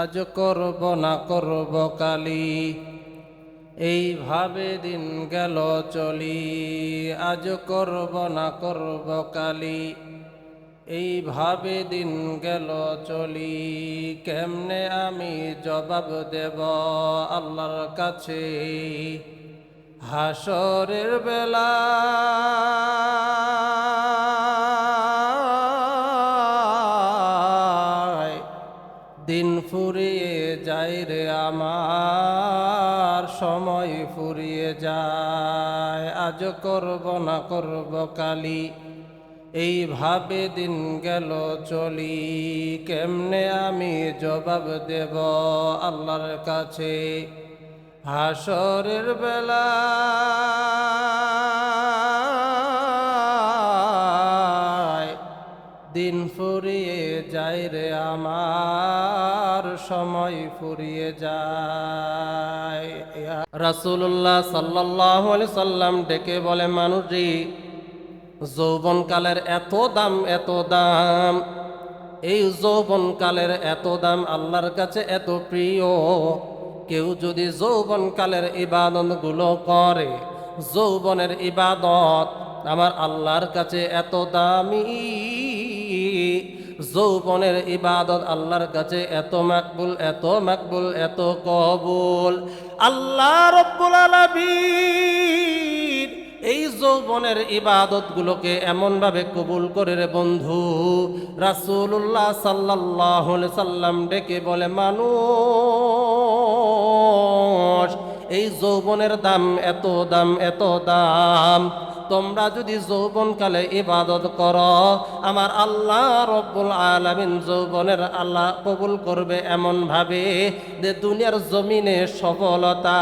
আজ করব না করব কালি। এইভাবে দিন গেল চলি। আজ করব না করব কালি। এইভাবে দিন গেল চলি। কেমনে আমি জবাব দেব আল্লাহর কাছে? হাসরের বেলা দিন ফুরিয়ে যায় রে আমার, সময় ফুরিয়ে যায়। আজ করব না করব কালি, এইভাবে দিন গেল চলি। কেমনে আমি জবাব দেব আল্লাহর কাছে? হাসরের বেলায় দিন ফুরিয়ে যায় রে আমার, সময় ফুরিয়ে যায়। রাসুল্লাহ সাল্লাহ সাল্লাম ডেকে বলে মানুষই যৌবনকালের এত দাম এত দাম। এই যৌবনকালের এত দাম আল্লাহর কাছে এত প্রিয়। কেউ যদি যৌবন কালের যৌবনকালের ইবাদতগুলো করে, যৌবনের ইবাদত আমার আল্লাহর কাছে এত দামি। যৌবনের ইবাদত আল্লাহর কাছে এত মাকবুল এত মাকবুল, এত কবুল। আল্লাহ রব্বুল আলামিন এই যৌবনের ইবাদতগুলোকে এমনভাবে কবুল করে রে বন্ধু। রাসূলুল্লাহ সাল্লাল্লাহু আলাইহি সাল্লাম ডেকে বলে, মানুষ, এই যৌবনের দাম এত দাম এত দাম। তোমরা যদি যৌবনকালে ইবাদত কর, আমার আল্লাহ রব্বুল আলমিন যৌবনের আল্লাহ কবুল করবে এমন ভাবে যে দুনিয়ার জমিনে সফলতা,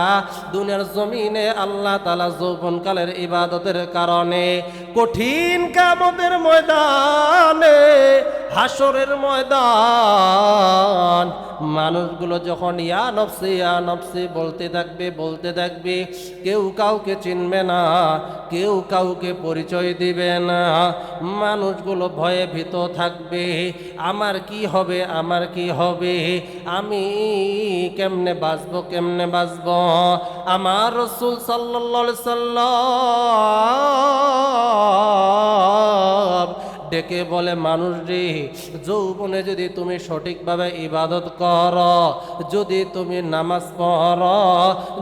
দুনিয়ার জমিনে আল্লাহ তালা যৌবনকালের ইবাদতের কারণে কঠিন কামতের ময়দানে হাসরের ময়দান। মানুষগুলো যখন, ইয়া নফসি ইয়া নফসি, বলতে থাকবে বলতে থাকবে, কেউ কাউকে চিনবে না, কেউ কাউকে পরিচয় দিবে না। মানুষগুলো ভয়ে ভীত থাকবে, আমার কি হবে, আমার কি হবে, আমি কেমনে বাঁচবো কেমনে বাঁচবো? আমার রসুল সাল্লা সাল্লাম ডেকে বলে, মানুষ রে, যৌবনে যদি তুমি সঠিকভাবে ইবাদত কর, যদি তুমি নামাজ পড়,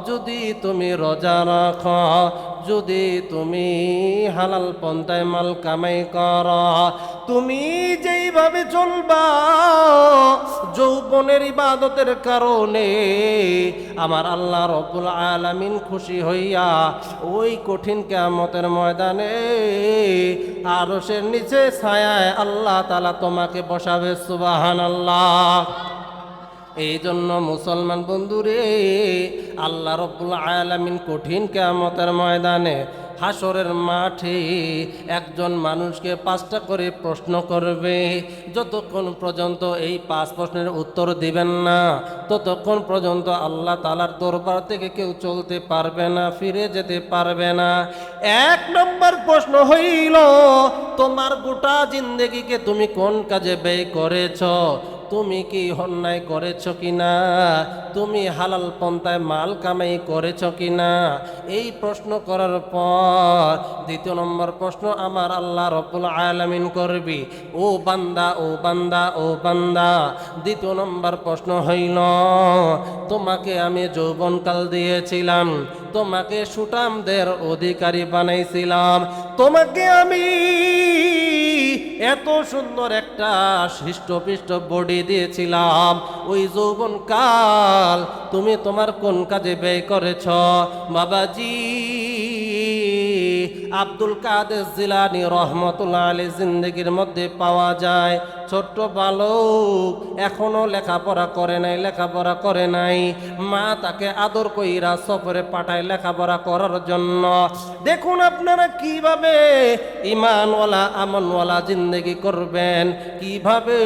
যদি তুমি রোজা রাখ যদি তুমি হালাল পন্থায় মাল কামাই কর, তুমি যেইভাবে চলবা, যৌবনের ইবাদতের কারণে আমার আল্লাহ রব্বুল আলামিন খুশি হইয়া ওই কঠিন কেয়ামতের ময়দানে আরশের নিচে ছায়ায় আল্লাহ তালা তোমাকে বসাবে সুবাহান আল্লাহ এই জন্য মুসলমান বন্ধুরে, আল্লাহ রব্বুল আলামিন কঠিন কেয়ামতের ময়দানে হাসরের মাঠে একজন মানুষকে পাঁচটা করে প্রশ্ন করবে, যতক্ষণ পর্যন্ত এই পাঁচ প্রশ্নের উত্তর দিবেন না, ততক্ষণ পর্যন্ত আল্লাহ তালার দরবার থেকে কেউ চলতে পারবে না, ফিরে যেতে পারবে না। এক নম্বর প্রশ্ন হইল, তোমার গোটা জিন্দগিকে তুমি কোন কাজে ব্যয় করেছ? তুমি কি অন্যায় করেছ কিনা? তুমি হালাল পন্থায় মাল কামাই করেছ কিনা? এই প্রশ্ন করার পর দ্বিতীয় নম্বর প্রশ্ন, আমার আল্লাহ রব্বুল আলামিন করবি। ও বান্দা ও বান্দা ও বান্দা। দ্বিতীয় নম্বর প্রশ্ন হইল, তোমাকে আমি যৌবনকাল দিয়েছিলাম, তোমাকে সুটামদের অধিকারী বানাইছিলাম, তোমাকে আমি এত সুন্দর একটা হৃষ্টপৃষ্ট বডি দিয়েছিলাম। ওই যৌবন কাল তুমি তোমার কোন কাজে ব্যয় করেছ? বাবাজি, আব্দুল কাদের জিলানি রহমতুল্লাহ আলী জিন্দগির মধ্যে পাওয়া যায়। ছোট্ট বালক এখনও লেখাপড়া করে নাই, লেখাপড়া করে নাই। মা তাকে আদর কইরা সফরে পাঠায় লেখাপড়া করার জন্য। দেখুন আপনারা কীভাবে ইমানওয়ালা আমনওয়ালা জিন্দগি করবেন, কীভাবে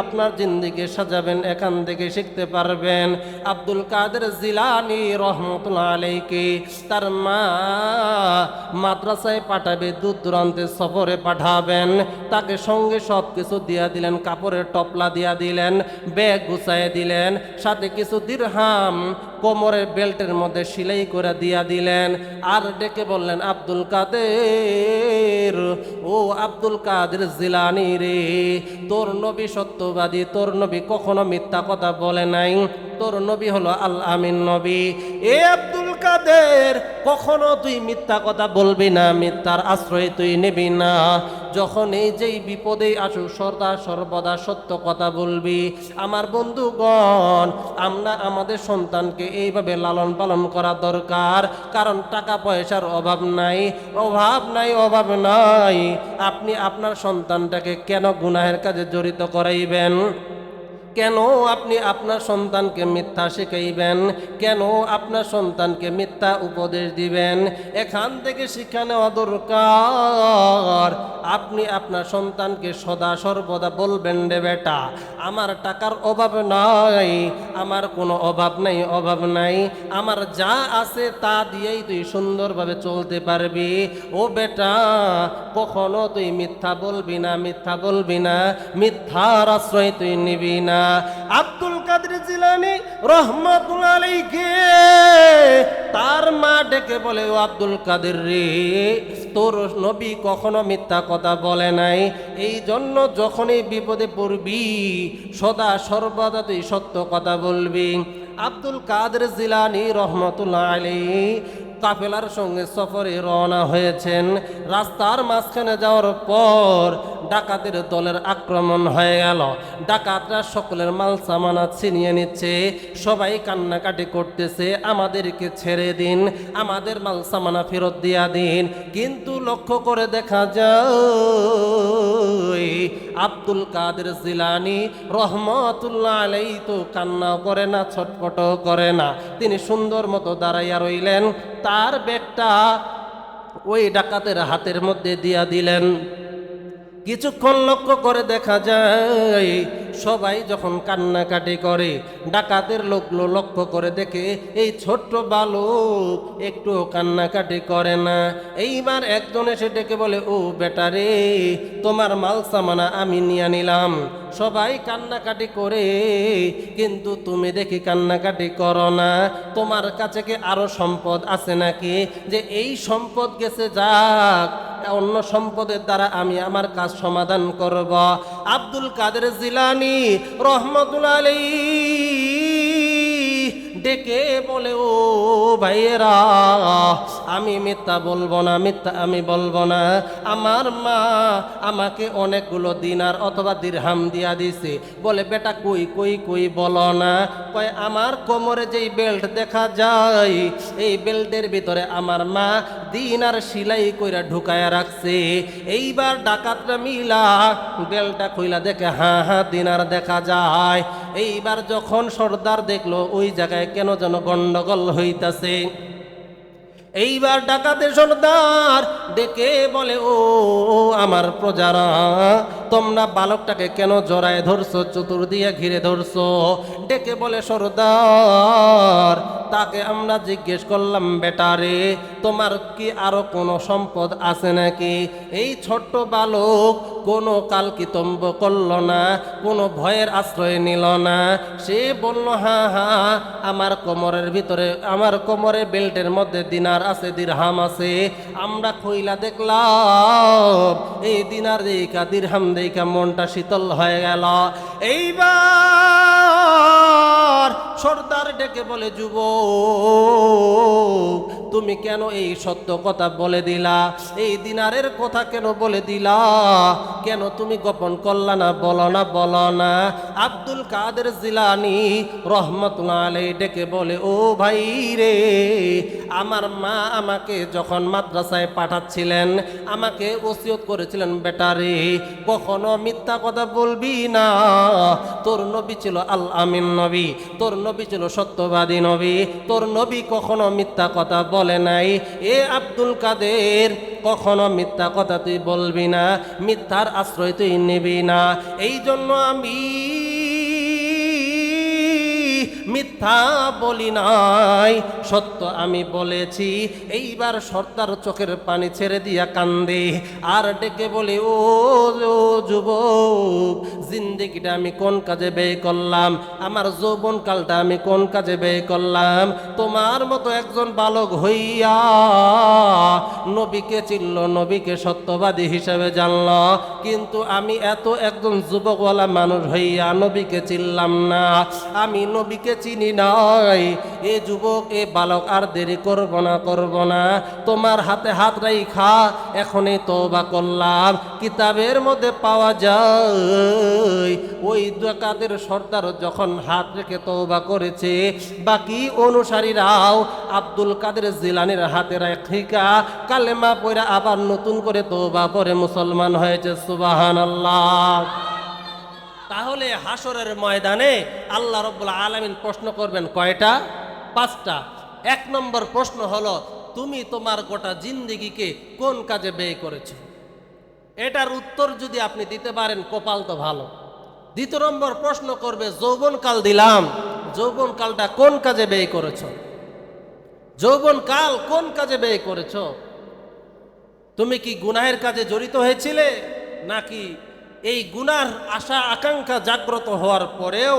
আপনার জিন্দগি সাজাবেন, এখান থেকে শিখতে পারবেন। আব্দুল কাদের জিলানি রহমতুল্লাহ আলাইকে তার মা মাদ্রাসায় পাঠাবে, দূর দূরান্তে সফরে পাঠাবেন। তাকে সঙ্গে সব কিছু দিয়ে দিলেন কাপড়ের টপলা দিয়া দিলেন ব্যাগ গুছাইয়া দিলেন সাথে কিছু দিরহাম কোমরের বেল্টের মধ্যে সিলাই করে দিয়া দিলেন। আর ডেকে বললেন, আব্দুল কাদের, ও আব্দুল কাদের জিলানি রে, তোর নবী সত্যবাদী, তোর নবী কখনো মিথ্যা কথা বলে নাই। তোর নবী হলো আল আমিন নবী। এ আব্দুল কাদের, কখনো তুই মিথ্যা কথা বলবি না, মিথ্যার আশ্রয় তুই নিবি না। যখন এই যেই বিপদে আসুক সর্দা সর্বদা সত্য কথা বলবি। আমার বন্ধুগণ, আমরা আমাদের সন্তানকে এইভাবে লালন পালন করা দরকার। কারণ টাকা পয়সার অভাব নাই। অভাব নাই অভাব নাই। আপনি আপনার সন্তানটাকে কেন গুনাহের কাজে জড়িত করাইবেন? কেন আপনি আপনার সন্তানকে মিথ্যা শিখাইবেন? কেন আপনার সন্তানকে মিথ্যা উপদেশ দিবেন? এখান থেকে শিক্ষা নেওয়া দরকার। আপনি আপনার সন্তানকে সদা সর্বদা বলবেন রে বেটা, আমার টাকার অভাব নাই, আমার কোনো অভাব নাই অভাব নাই। আমার যা আছে তা দিয়েই তুই সুন্দরভাবে চলতে পারবি। ও বেটা, কখনো তুই মিথ্যা বলবি না, মিথ্যা বলবি না। মিথ্যার আশ্রয় তুই নিবি না। আব্দুল কাদের জিলানি রহমাতুল্লাহ আলাইহি, তার মা ডেকে বলে, ও আব্দুল কাদের রে, তোর নবী কখনো মিথ্যা কথা বলে নাই। এই জন্য যখনই বিপদে পড়বি, সদা সর্বদা তুই সত্য কথা বলবি। আব্দুল কাদের জিলানি রহমতুল্লাহ আলী কাফেলার সঙ্গে সফরে রওনা হয়েছেন। রাস্তার মাঝখানে যাওয়ার পর ডাকাতের দলের আক্রমণ হয়ে গেল। ডাকাতরা সকলের মাল সামানা ছিনিয়ে নিচ্ছে। সবাই কান্নাকাটি করতেছে, আমাদেরকে ছেড়ে দিন, আমাদের মাল সামানা ফেরত দিয়া দিন। কিন্তু লক্ষ্য করে দেখা যায়, আব্দুল কাদের জিলানি রহমতুল্লাহ আলাই তো কান্না করে না ছটপটও করে না। তিনি সুন্দর মতো দাঁড়াইয়া রইলেন। তার ব্যাগটা ওই ডাকাতের হাতের মধ্যে দিয়া দিলেন। কিছুক্ষণ লক্ষ্য করে দেখা যায়, সবাই যখন কান্নাকাটি করে, ডাকাতের লোকগুলো লক্ষ্য করে দেখে এই ছোট্ট বালক একটু কান্নাকাটি করে না। এইবার একজন এসে ডেকে বলে, ও বেটারে তোমার মাল সামানা আমি নিয়ে নিলাম। সবাই কান্নাকাটি করে, কিন্তু তুমি দেখি কান্নাকাটি করো না। তোমার কাছে কি আরও সম্পদ আছে নাকি? যে এই সম্পদ গেছে যাক অন্য সম্পদের দ্বারা আমি আমার কাজ সমাধান করব। আব্দুল কাদের জিলানি রহমতুল আলী ডেকে বলে, ও ভাইয়েরা, আমি মিথ্যা বলব না, মিথ্যা আমি বলব না। আমার মা আমাকে অনেকগুলো দিনার অথবা দিরহাম দিয়া দিছে। বলে, বেটা, কই কই কই বলো না। কয়, আমার কোমরে যেই বেল্ট দেখা যায়, এই বেল্টের ভিতরে আমার মা দিনার সিলাই কইরা ঢুকায়া রাখছে। এইবার ডাকাতরা মিলা বেল্টটা খুইলা দেখে হ্যাঁ হ্যাঁ দিনার দেখা যায়। এইবার যখন সর্দার দেখল, ওই জায়গায় কেন যেন গন্ডগোল হইতাছে। এইবার ডাকাতে সর্দার ডেকে বলে, ও আমার প্রজারা তোমরা বালকটাকে কেন জড়ায় ধরছো? চতুর্দিকে ঘিরে ধরছো। ডেকে বলে, সর্দার, তাকে আমরা জিজ্ঞেস করলাম বেটারে তোমার কি আরও কোনো সম্পদ আছে নাকি? এই ছোট্ট বালক কোনো কালকিতম্ব করল না, কোনো ভয়ের আশ্রয় নিল না। সে বলল, হা হা, আমার কোমরের ভিতরে, আমার কোমরে বেল্টের মধ্যে দিনার আছে, দিরহাম আছে। আমরা খইলা দেখলাম, এই দিনার দেখা দিরহাম দেখা মনটা শীতল হয়ে গেল। এইবার সর্দার ডেকে বলে যুব তুমি কেন এই সত্য কথা বলে দিলা? এই দিনারের কথা কেন বলে দিলা? কেন তুমি গোপন করলা না বলো না বলো না? আব্দুল কাদের জিলানি রহমতুল্লাহ আলাই ডেকে বলে, ও ভাই রে, আমার মা আমাকে যখন মাদ্রাসায় পাঠাচ্ছিলেন, আমাকে ওসিয়ত করেছিলেন বেটারে কখনো মিথ্যা কথা বলবি না? তোর নবী ছিল আল আমিন নবী। তোর নবী ছিল সত্যবাদী নবী, তোর নবী কখনো মিথ্যা কথা বলে নাই। এ আব্দুল কাদের, কখনো মিথ্যা কথা তুই বলবি না, মিথ্যার আশ্রয় তুই নিবি না। এই জন্য আমি মিথ্যা বলি নাই। সত্য আমি বলেছি, এইবার সর্দার চোখের পানি ছেড়ে দিয়া কান্দে। আর ডেকে বলে, ও যুবক, জিন্দিগিটা আমি কোন কাজে ব্যয় করলাম? আমার যৌবন কালটা আমি কোন কাজে ব্যয় করলাম? তোমার মতো একজন বালক হইয়া নবীকে চিনল, নবীকে সত্যবাদী হিসেবে জানল। কিন্তু আমি এত একজন যুবকওয়ালা মানুষ হইয়া নবীকে চিনলাম না। আমি নবীকে চিনি নাই। এ যুবক, এ বালক, আর দেরি করব না করব না। তোমার হাতে হাত রাইখা, এখনই তওবা করলাম। কিতাবের মধ্যে পাওয়া যায়, ওই ডাকাতের সর্দার যখন হাত রেখে তওবা করেছে, বাকি অনুসারীরাও আব্দুল কাদের জিলানির হাতে রেখিকা কালেমা পয়রা আবার নতুন করে তওবা পরে মুসলমান হয়েছে, সুবহানাল্লাহ। তাহলে হাসরের ময়দানে আল্লাহ রব্বুল আলমিন প্রশ্ন করবেন, কয়টা? পাঁচটা। এক নম্বর প্রশ্ন হলো, তুমি তোমার গোটা জিন্দিগিকে কোন কাজে ব্যয় করেছ? এটার উত্তর যদি আপনি দিতে পারেন, কপাল তো ভালো। দ্বিতীয় নম্বর প্রশ্ন করবে, যৌবনকাল দিলাম, যৌবনকালটা কোন কাজে ব্যয় করেছ? যৌবনকাল কোন কাজে ব্যয় করেছ? তুমি কি গুনাহের কাজে জড়িত হয়েছিলে? নাকি এই গুনার আশা আকাঙ্ক্ষা জাগ্রত হওয়ার পরেও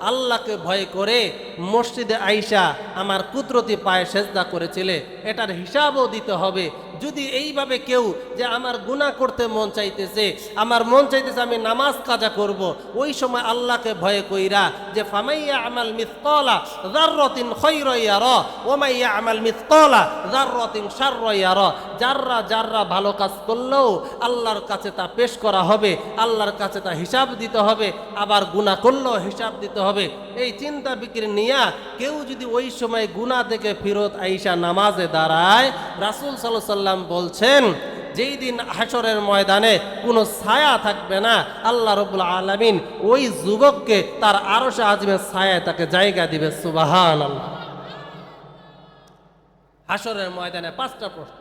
আল্লাহকে ভয় করে মসজিদে আইসা আমার কুদরতি পায়ে সেজদা করেছিলে, এটার হিসাবও দিতে হবে। যদি এইভাবে কেউ যে আমার গুনাহ করতে মন চাইতেছে, আমার মন চাইতেছে আমি নামাজ কাজা করব, ওই সময় আল্লাহকে ভয় কইরা যে ফামাইয়া আমাল মিসকালা যাররাতিন খায়রা র ওমাইয়া আমাল মিসকালা যাররাতিন শাররা র যাররা যাররা ভালো কাজ করলেও আল্লাহর কাছে তা পেশ করা হবে, আল্লাহর কাছে তা হিসাব দিতে হবে, আবার গুণা করলেও হিসাব দিতে হবে এই চিন্তা বিক্রি নিয়া কেউ যদি ওই সময় গুণা থেকে ফিরত আইসা নামাজে দাঁড়ায়, রাসুল সাল্লাহ সাল্লাম বলছেন, যেই দিন হাসরের ময়দানে কোনো ছায়া থাকবে না, আল্লাহ রবুল আলমিন ওই যুবককে তার আরশে আজমের ছায়া তাকে জায়গা দিবে। সুবাহান আল্লাহ হাসরের ময়দানে পাঁচটা প্রশ্ন।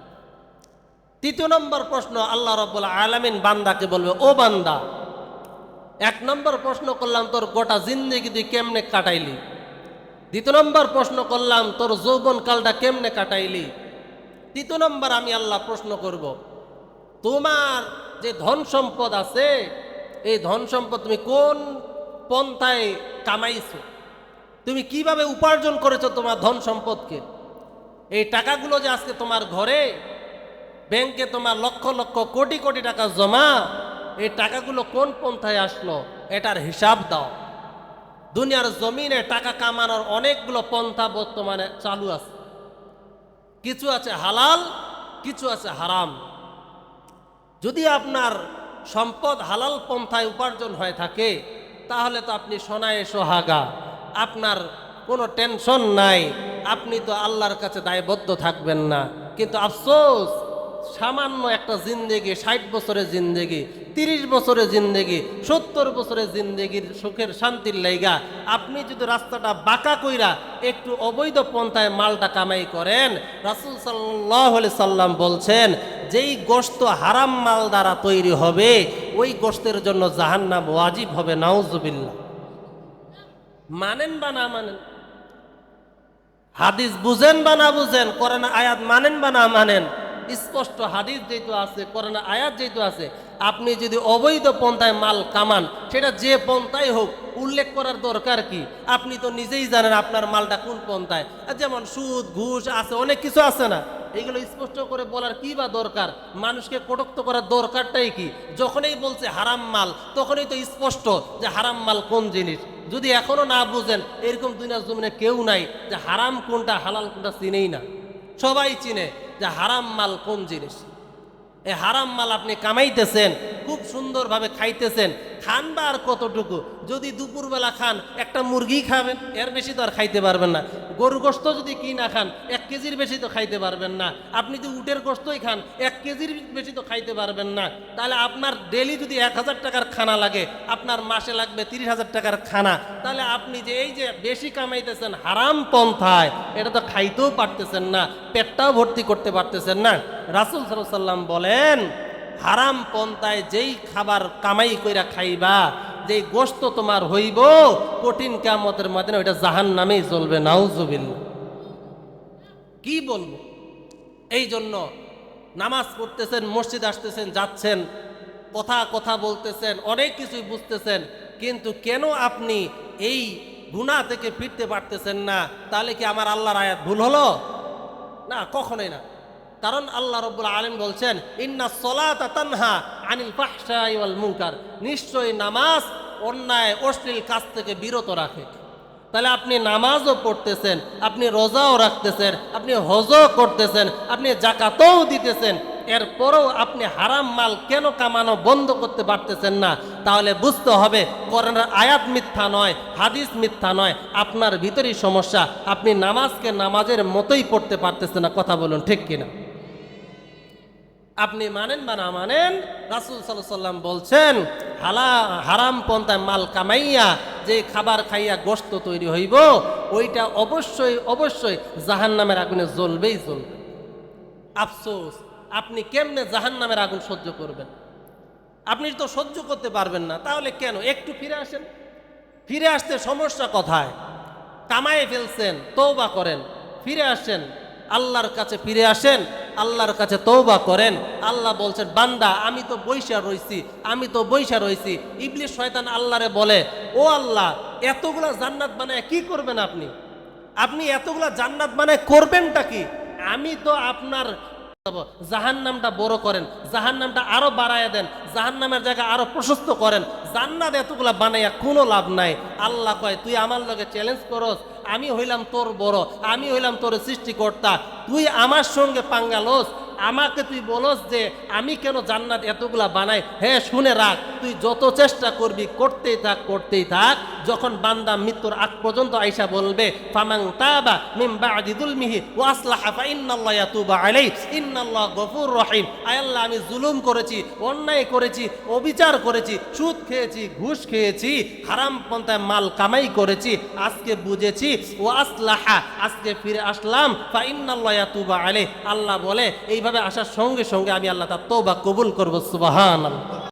তৃতীয় নম্বর প্রশ্ন, আল্লাহ রব্বুল আলমিন বান্দাকে বলবে, ও বান্দা এক নম্বর প্রশ্ন করলাম, তোর গোটা জিন্দেগি তুই কেমনে কাটাইলি? দ্বিতীয় নম্বর প্রশ্ন করলাম, তোর যৌবন কালটা কেমনে কাটাইলি? তৃতীয় নম্বর আমি আল্লাহ প্রশ্ন করব, তোমার যে ধন সম্পদ আছে, এই ধন সম্পদ তুমি কোন পন্থায় কামাইছো? তুমি কীভাবে উপার্জন করেছ তোমার ধন সম্পদকে? এই টাকাগুলো যে আজকে তোমার ঘরে, ব্যাংকে তোমার লক্ষ লক্ষ কোটি কোটি টাকা জমা এই টাকাগুলো কোন পন্থায় আসলো? এটার হিসাব দাও। দুনিয়ার জমিনে টাকা কামানোর অনেকগুলো পন্থা বর্তমানে চালু আছে। কিছু আছে হালাল, কিছু আছে হারাম। যদি আপনার সম্পদ হালাল পন্থায় উপার্জন হয়ে থাকে, তাহলে তো আপনি সোনায় সোহাগা। আপনার কোনো টেনশন নাই, আপনি তো আল্লাহর কাছে দায়বদ্ধ থাকবেন না। কিন্তু আফসোস, সামান্য একটা জিন্দেগি, ষাট বছরের জিন্দেগি তিরিশ বছরের জিন্দেগি, সত্তর বছরের জিন্দেগির সুখের শান্তির লাইগা, আপনি যদি রাস্তাটা বাঁকা কইরা একটু অবৈধ পন্থায় মালটা কামাই করেন, রাসুল সাল্লাহ সাল্লাম বলছেন, যেই গোস্ত হারাম মাল দ্বারা তৈরি হবে, ওই গোস্তের জন্য জাহান্নাম ওয়াজিব হবে, নাউজুবিল্লাহ। মানেন বা না মানেন? হাদিস বুঝেন বা না বুঝেন করেন আয়াত মানেন বা না মানেন? স্পষ্ট হাদিস যেহেতু আছে করেন আয়াত যেহেতু আছে আপনি যদি অবৈধ পন্থায় মাল কামান, সেটা যে পন্থায় হোক, উল্লেখ করার দরকার কি? আপনি তো নিজেই জানেন আপনার মালটা কোন পন্থায়। যেমন সুদ, ঘুষ আছে, অনেক কিছু আছে না। এগুলো স্পষ্ট করে বলার কি বা দরকার? মানুষকে কটক্ত করার দরকারটাই কি? যখনই বলছে হারাম মাল, তখনই তো স্পষ্ট যে হারাম মাল কোন জিনিস। যদি এখনও না বুঝেন, এরকম দুনিয়ার জমিনে কেউ নাই যে হারাম কোনটা, হালাল কোনটা চিনেই না। সবাই চিনে যে হারাম মাল কোন জিনিস। এই হারাম মাল আপনি কামাইতেছেন, খুব সুন্দরভাবে খাইতেছেন, খান বা আর কতটুকু? যদি দুপুরবেলা খান, একটা মুরগি খাবেন, এর বেশি তো আর খাইতে পারবেন না। গরু গোস্ত যদি কি না খান, এক কেজির বেশি তো খাইতে পারবেন না। আপনি যদি উটের গোস্তই খান, এক কেজির বেশি তো খাইতে পারবেন না। তাহলে আপনার ডেলি যদি এক হাজার টাকার খানা লাগে, আপনার মাসে লাগবে তিরিশ হাজার টাকার খানা। তাহলে আপনি যে এই যে বেশি কামাইতেছেন, হারাম পন্থায়, এটা তো খাইতেও পারতেছেন না, পেটটাও ভর্তি করতে পারতেছেন না। রাসুল সাল্লাম বলেন, হারাম পন্থায় যেই খাবার কামাই কইরা খাইবা যে গোস্ত তোমার হইব, কঠিন কামতের মাধ্যমে ওইটা জাহান নামেই জ্বলবে নাউজুবিল কি বলব? এই জন্য নামাজ পড়তেছেন, মসজিদ আসতেছেন, যাচ্ছেন, কথা কথা বলতেছেন, অনেক কিছুই বুঝতেছেন, কিন্তু কেন আপনি এই গুণা থেকে ফিরতে পারতেছেন না? তাহলে কি আমার আল্লাহর আয়াত ভুল হলো? না, কখনোই না। কারণ আল্লাহ রব্বুল আলম বলছেন, ইন্না সলাতা তানহা আনিল ফাহশাই ওয়াল মুনকার। নিশ্চয়ই নামাজ অন্যায়, অশ্লীল কাজ থেকে বিরত রাখে। তাহলে আপনি নামাজও পড়তেছেন, আপনি রোজাও রাখতেছেন, আপনি হজও করতেছেন, আপনি জাকাতও দিতেছেন। এরপরেও আপনি হারাম মাল কেন কামানো বন্ধ করতে পারতেছেন না? তাহলে বুঝতে হবে করোনার আয়াত মিথ্যা নয়, হাদিস মিথ্যা নয়, আপনার ভিতরেই সমস্যা। আপনি নামাজকে নামাজের মতোই পড়তে পারতেছেন না, কথা বলুন, ঠিক কিনা? আপনি মানেন বা না মানেন, রাসুল সাল্লাম বলছেন, হালা, হারাম পন্থায় মাল কামাইয়া যে খাবার খাইয়া গোস্ত তৈরি হইব, ওইটা অবশ্যই অবশ্যই জাহান নামের আগুনে জ্বলবেই জ্বলবে। আফসোস, আপনি কেমনে জাহান নামের আগুন সহ্য করবেন? আপনি তো সহ্য করতে পারবেন না, তাহলে কেন? একটু ফিরে আসেন। ফিরে আসতে সমস্যা কোথায়? কামায়ে ফেলছেন তৌবা করেন, ফিরে আসেন, আল্লাহর কাছে ফিরে আসেন আল্লাহর কাছে তৌবা করেন, আল্লাহ বলছেন, বান্দা, আমি তো বৈশা রইছি, আমি তো বৈশা রইছি। ইবলিশ শয়তান আল্লাহরে বলে, ও আল্লাহ, এতগুলা জান্নাত বানায় কি করবেন আপনি? আপনি এতগুলা জান্নাত মানে করবেনটা কি? আমি তো আপনার জাহান নামটা বড় করেন জাহান নামটা আরও বাড়ায় দেন জাহান নামের জায়গা আরও প্রশস্ত করেন। জান্নাত এতগুলা বানাইয়া কোনো লাভ নাই। আল্লাহ কয়, তুই আমার লগে চ্যালেঞ্জ করস, আমি হইলাম তোর বড়, আমি হইলাম তোর সৃষ্টিকর্তা, তুই আমার সঙ্গে পাঙ্গালোস আমাকে তুই বলস যে আমি কেন জান্নাত এতগুলা বানাই? হ্যাঁ শুনে রাখ, তুই যত চেষ্টা করবি, করতেই থাক করতেই থাক। যখন বান্দা মৃত্যুর আগ পর্যন্ত আইসা বলবে ফামাং তাবা মিম বাদি দুলমিহি ওয়া আসলাহা ফা ইন্নাল্লাহ ইয়াতুবা আলাইহি, ইন্নাল্লাহ গফুর রহিম। আয় আল্লাহ, আমি জুলুম করেছি, অন্যায় করেছি, অবিচার করেছি, সুদ খেয়েছি, ঘুষ খেয়েছি, হারাম পন্থায় মাল কামাই করেছি, আজকে বুঝেছি ও আসলাহা, আজকে ফিরে আসলাম ফা ইন্নাল্লাহ ইয়াতুবা আলাইহি। আল্লাহ বলে এইভাবে আসার সঙ্গে সঙ্গে আমি আল্লাহ তার তো বা কবুল করব সুবহানাল্লাহ।